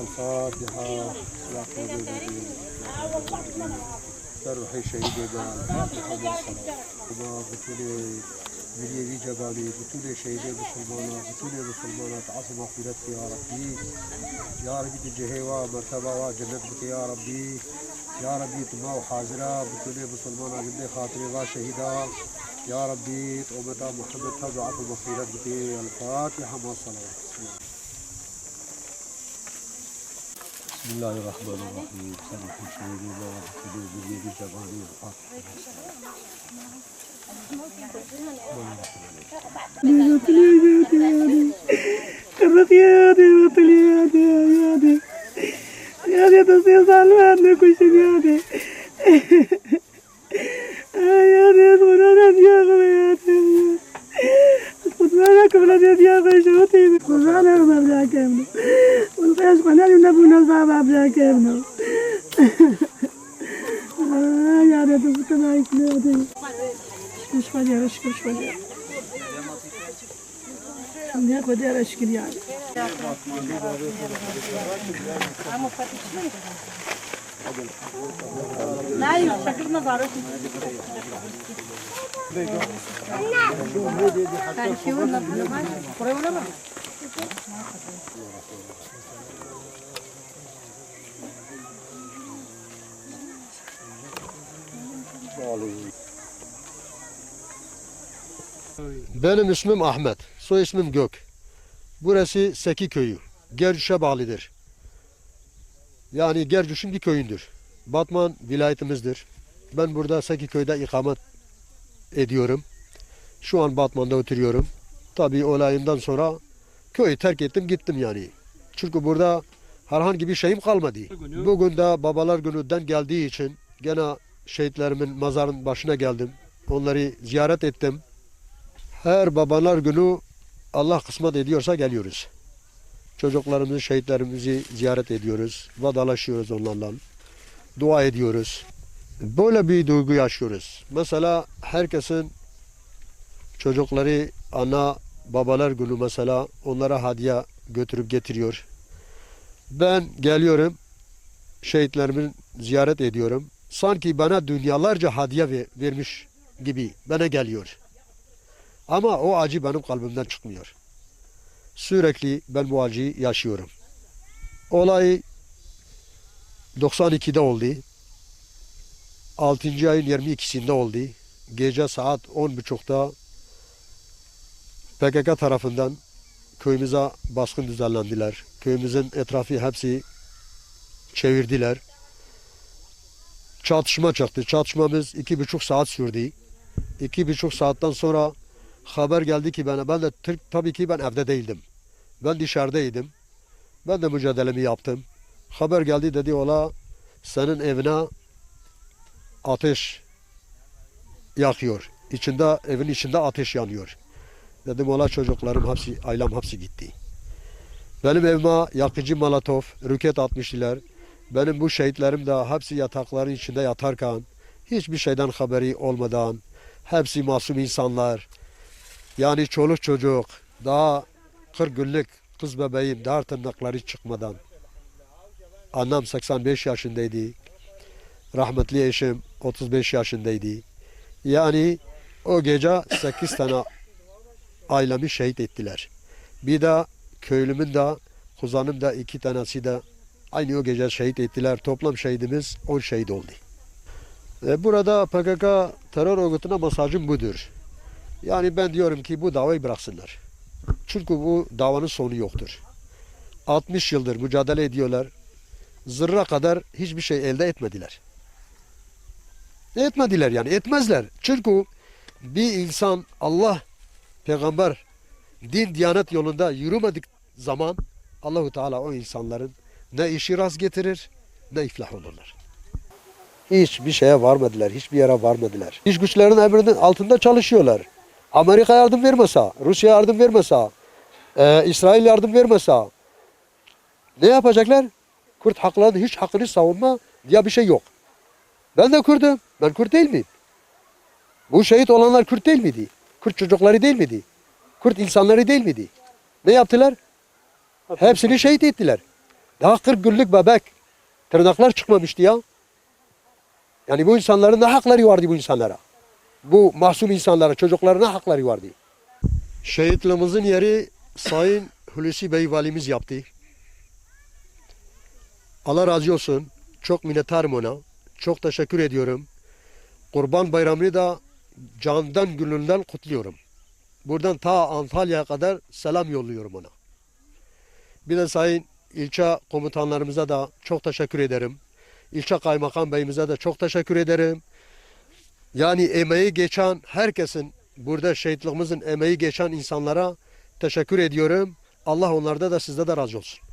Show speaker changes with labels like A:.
A: الفاتحة در روحی شهید بودن حضور صلاة خدا بطول ویلی جبالی بطول شهید مسلمان بطول مسلمان تعصب مغفرت يا ربي يا ربي تجهي ومرتبة وجنتك يا ربي يا ربي تما وحاضرة بطول مسلمان جنة خاطرة وشهيدة يا ربي أمة محمد تبعث مغفرتك الفاتحة مع الصلوات
B: Bismillahirrahmanirrahim. Sen hoşunu bir baba tutuyor, bir yedi cevabı yapar. Gracias, Dios, salvarme, cuchillones. صعب بلا كامل يا ريت تبقى يدي مش فاضي مش مش فاضي Ne kadar aşkın yani.
A: Benim ismim Ahmet, soy ismim Gök. Burası Seki köyü, Gercüş'e bağlıdır. Yani Gercüş'ün bir köyündür. Batman vilayetimizdir. Ben burada Seki köyde ikamet ediyorum. Şu an Batman'da oturuyorum. Tabii olayından sonra köyü terk ettim gittim yani. Çünkü burada herhangi bir şeyim kalmadı. Bugün de babalar gününden geldiği için gene şehitlerimin mazarın başına geldim. Onları ziyaret ettim. Her babalar günü Allah kısmet ediyorsa geliyoruz. Çocuklarımızı, şehitlerimizi ziyaret ediyoruz. Vadalaşıyoruz onlarla. Dua ediyoruz. Böyle bir duygu yaşıyoruz. Mesela herkesin çocukları ana babalar günü mesela onlara hediye götürüp getiriyor. Ben geliyorum şehitlerimi ziyaret ediyorum. Sanki bana dünyalarca hediye ve- vermiş gibi bana geliyor. Ama o acı benim kalbimden çıkmıyor. Sürekli ben bu acıyı yaşıyorum. Olay 92'de oldu. 6. ayın 22'sinde oldu. Gece saat 10.30'da PKK tarafından köyümüze baskın düzenlendiler. Köyümüzün etrafı hepsi çevirdiler. Çatışma çıktı. Çatışmamız iki buçuk saat sürdü. İki buçuk saatten sonra haber geldi ki bana. Ben de Türk tabii ki ben evde değildim. Ben dışarıdaydım. Ben de mücadelemi yaptım. Haber geldi dedi ola senin evine ateş yakıyor. İçinde evin içinde ateş yanıyor. Dedim ola çocuklarım hepsi ailem hepsi gitti. Benim evime yakıcı molotof, rüket atmışlar. Benim bu şehitlerim de hepsi yatakların içinde yatarken hiçbir şeyden haberi olmadan hepsi masum insanlar. Yani çoluk çocuk daha 40 günlük kız bebeğim daha tırnakları çıkmadan. Annem 85 yaşındaydı. Rahmetli eşim 35 yaşındaydı. Yani o gece 8 tane ailemi şehit ettiler. Bir de köylümün de kuzanım da iki tanesi de aynı o gece şehit ettiler. Toplam şehidimiz 10 şehit oldu. E, Burada PKK terör örgütüne mesajım budur. Yani ben diyorum ki bu davayı bıraksınlar. Çünkü bu davanın sonu yoktur. 60 yıldır mücadele ediyorlar. Zırra kadar hiçbir şey elde etmediler. Etmediler yani etmezler. Çünkü bir insan Allah, peygamber, din, diyanet yolunda yürümedik zaman Allahu Teala o insanların ne işi rast getirir ne iflah olurlar. Hiçbir şeye varmadılar. Hiçbir yere varmadılar. İş güçlerinin emrinin altında çalışıyorlar. Amerika yardım vermese, Rusya yardım vermese, e, İsrail yardım vermese ne yapacaklar? Kürt haklarının hiç hakkını savunma diye bir şey yok. Ben de Kürt'üm. Ben Kürt değil miyim? Bu şehit olanlar Kürt değil miydi? Kürt çocukları değil miydi? Kürt insanları değil miydi? Ne yaptılar? Hepsini şehit ettiler. Daha 40 günlük bebek. Tırnaklar çıkmamıştı ya. Yani bu insanların ne hakları vardı bu insanlara? Bu masum insanlara, çocuklara ne hakları vardı? Şehitliğimizin yeri Sayın Hulusi Bey valimiz yaptı. Allah razı olsun. Çok minnettarım ona. Çok teşekkür ediyorum. Kurban Bayramı'nı da candan gönülden kutluyorum. Buradan ta Antalya'ya kadar selam yolluyorum ona. Bir de sayın ilçe komutanlarımıza da çok teşekkür ederim. İlçe kaymakam beyimize de çok teşekkür ederim. Yani emeği geçen herkesin burada şehitliğimizin emeği geçen insanlara teşekkür ediyorum. Allah onlarda da sizde de razı olsun.